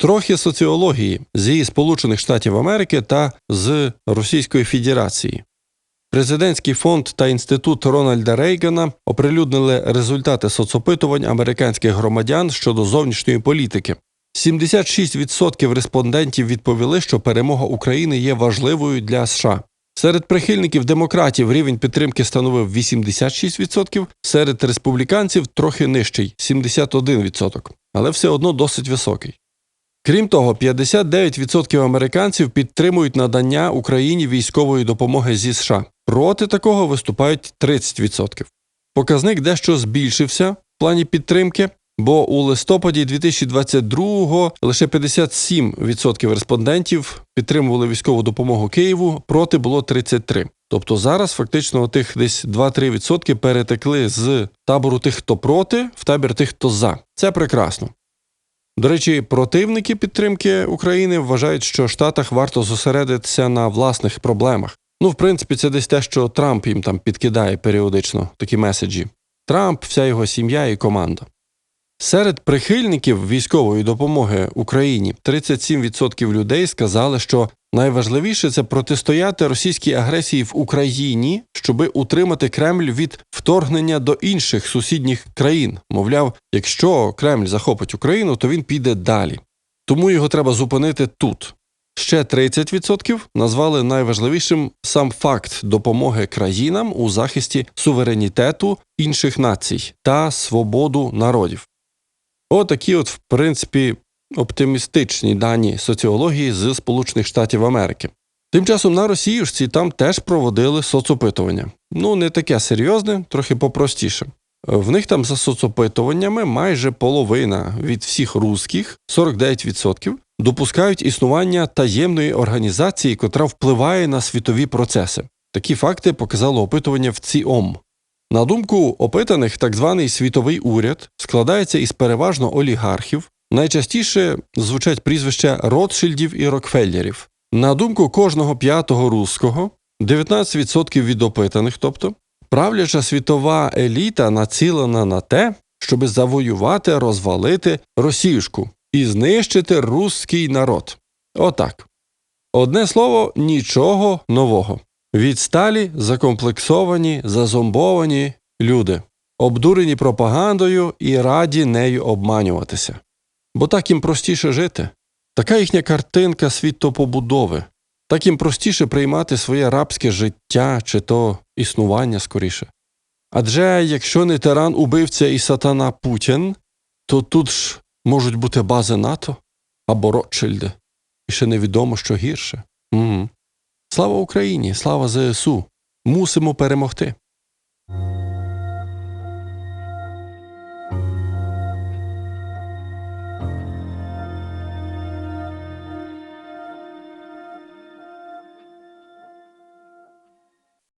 Трохи соціології зі Сполучених Штатів Америки та з Російської Федерації. Президентський фонд та інститут Рональда Рейгана оприлюднили результати соцопитувань американських громадян щодо зовнішньої політики. 76% респондентів відповіли, що перемога України є важливою для США. Серед прихильників демократів рівень підтримки становив 86%, серед республіканців трохи нижчий 71%, але все одно досить високий. Крім того, 59% американців підтримують надання Україні військової допомоги зі США. Проти такого виступають 30%. Показник дещо збільшився в плані підтримки, бо у листопаді 2022-го лише 57% респондентів підтримували військову допомогу Києву, проти було 33%. Тобто зараз фактично тих десь 2-3% перетекли з табору тих, хто проти, в табір тих, хто за. Це прекрасно. До речі, противники підтримки України вважають, що Штатах варто зосередитися на власних проблемах. Ну, в принципі, це десь те, що Трамп їм там підкидає періодично такі меседжі. Трамп, вся його сім'я і команда. Серед прихильників військової допомоги Україні 37% людей сказали, що найважливіше це протистояти російській агресії в Україні, щоби утримати Кремль від вторгнення до інших сусідніх країн. Мовляв, якщо Кремль захопить Україну, то він піде далі. Тому його треба зупинити тут. Ще 30% назвали найважливішим сам факт допомоги країнам у захисті суверенітету інших націй та свободу народів. Отакі, от, в принципі, оптимістичні дані соціології з Сполучених Штатів Америки. Тим часом на Росіюшці там теж проводили соцопитування. Ну, не таке серйозне, трохи попростіше. В них там за соцопитуваннями майже половина від всіх русських, 49%, допускають існування таємної організації, котра впливає на світові процеси. Такі факти показало опитування в ЦІОМ. На думку опитаних, так званий світовий уряд складається із переважно олігархів. Найчастіше звучать прізвища Ротшильдів і Рокфеллерів. На думку кожного п'ятого русского, 19% від опитаних, тобто, правляча світова еліта націлена на те, щоби завоювати, розвалити Росіюшку і знищити русський народ. Отак. Одне слово, нічого нового. Відсталі, закомплексовані, зазомбовані люди, обдурені пропагандою і раді нею обманюватися. Бо так їм простіше жити. Така їхня картинка світопобудови, так їм простіше приймати своє рабське життя чи то існування скоріше. Адже якщо не тиран убивця і сатана Путін, то тут ж можуть бути бази НАТО або Ротшильди, і ще невідомо, що гірше. Слава Україні, слава ЗСУ! Мусимо перемогти.